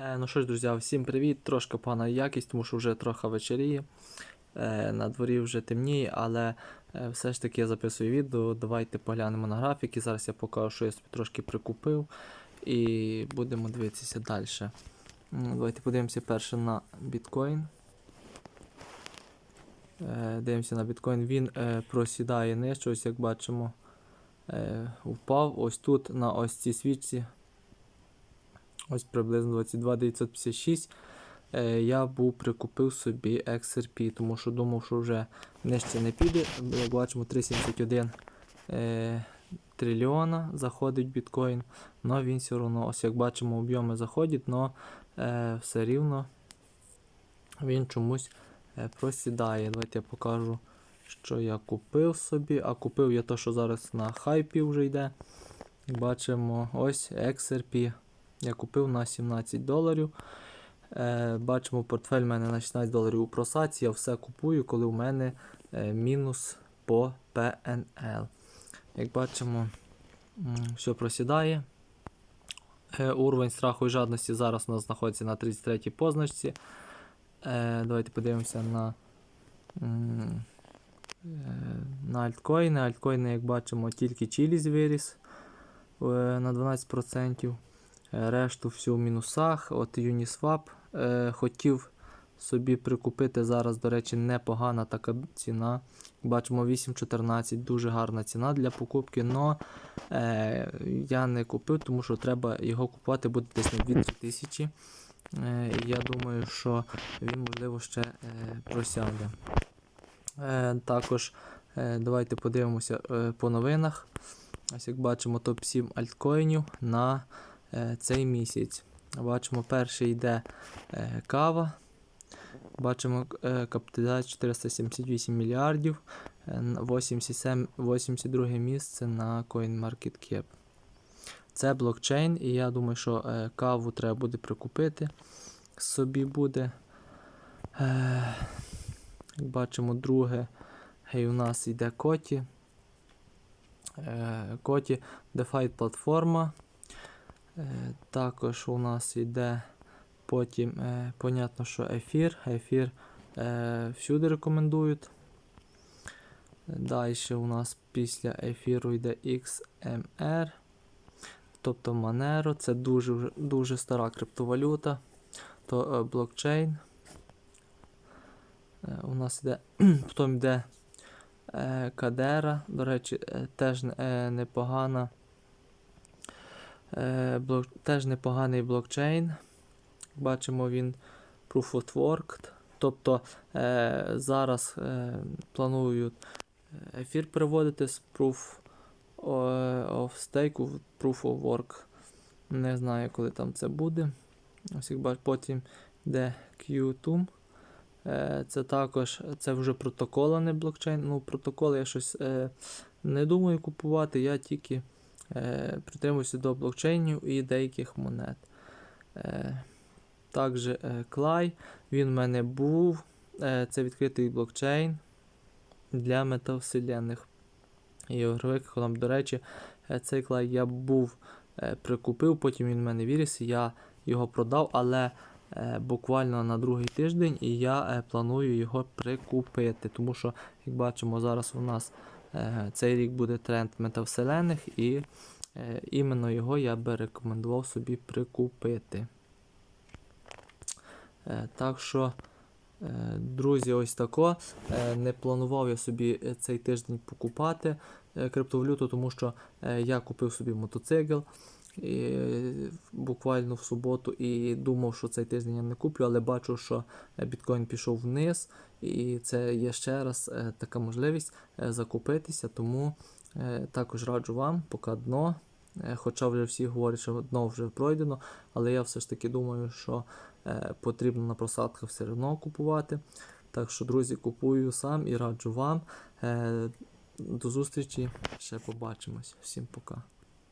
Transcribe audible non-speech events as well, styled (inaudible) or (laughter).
Е, Ну що ж, друзі, всім привіт! Трошки погана якість, тому що вже трохи вечеріє. Е, На дворі вже темніє, але е, все ж таки я записую відео. Давайте поглянемо на графіки. Зараз я покажу, що я собі трошки прикупив. І будемо дивитися далі. Давайте подивимося перше на біткоін. Е, Дивимося на біткоін. Він просідає нижче, ось як бачимо. Впав ось тут на ось цій свічці. Ось приблизно 22 956. Е, я був прикупив собі XRP, тому що думав, що вже нижче не піде. Бачимо, 371 е, трильйона заходить біткоін. але він все одно, ось як бачимо, об'єми заходять, але все рівно він чомусь е, просідає. Давайте я покажу, що я купив собі. А купив я то, що зараз на хайпі вже йде. Бачимо ось XRP. Я купив на 17 доларів. Е, бачимо, портфель у мене на 16 доларів у просаці. Я все купую, коли у мене е, мінус по PNL. Як бачимо, все просідає. Е, уровень страху і жадності зараз у нас знаходиться на 33 позначці. Е, давайте подивимося на, е, на альткоїни. Альткоїни, як бачимо, тільки Чиліс виріс е, на 12%. Е, Решту всю в мінусах. От Uniswap е, хотів собі прикупити зараз, до речі, непогана така ціна. Бачимо 8.14, дуже гарна ціна для покупки. Но е, я не купив, тому що треба його купувати буде десь на 2 тисячі. Е, я думаю, що він можливо ще е, просяде. Е, також е, давайте подивимося е, по новинах. Ось як бачимо топ-7 альткоїнів на цей місяць. Бачимо, перший йде е, кава. Бачимо е, 478 мільярдів, е, н- 87, 82 місце на CoinMarketCap. Це блокчейн, і я думаю, що е, каву треба буде прикупити. Собі буде. Е, як бачимо, друге. Гей, у нас йде Коті. Е, Коті DeFi платформа. Е, Також у нас йде потім, е, понятно, що ефір. Ефір е, всюди рекомендують. Далі у нас після ефіру йде XMR, тобто Monero. Це дуже, дуже стара криптовалюта. То блокчейн. У нас йде, (clears throat) потім йде Кадера, до речі, теж непогана. Е, блок, теж непоганий блокчейн. Бачимо, він Proof of Work. Тобто е, зараз е, планують е, ефір переводити з Proof of Stake в Proof of Work. Не знаю, коли там це буде. Ось як бачите, потім йде Qtum. Е, Це також це вже протокол, а не блокчейн. Ну, протокол я щось е, не думаю купувати, я тільки е, притримуюся до блокчейнів і деяких монет. Е, також е, Клай, він в мене був. Це відкритий блокчейн для метавселенних ігрових колам. До речі, цей клай я був прикупив, потім він в мене виріс, я його продав, але буквально на другий тиждень і я планую його прикупити. Тому що, як бачимо, зараз у нас цей рік буде тренд метавселених, і е, іменно його я би рекомендував собі прикупити. Е, так що, е, друзі, ось тако. Е, не планував я собі е, цей тиждень покупати е, криптовалюту, тому що е, я купив собі мотоцикл і, буквально в суботу і думав, що цей тиждень я не куплю, але бачу, що е, біткоін пішов вниз, і це є ще раз е, така можливість е, закупитися. Тому також раджу вам, поки дно. Хоча вже всі говорять, що дно вже пройдено, але я все ж таки думаю, що потрібно на просадках все одно купувати. Так що, друзі, купую сам і раджу вам. До зустрічі, ще побачимось. Всім пока.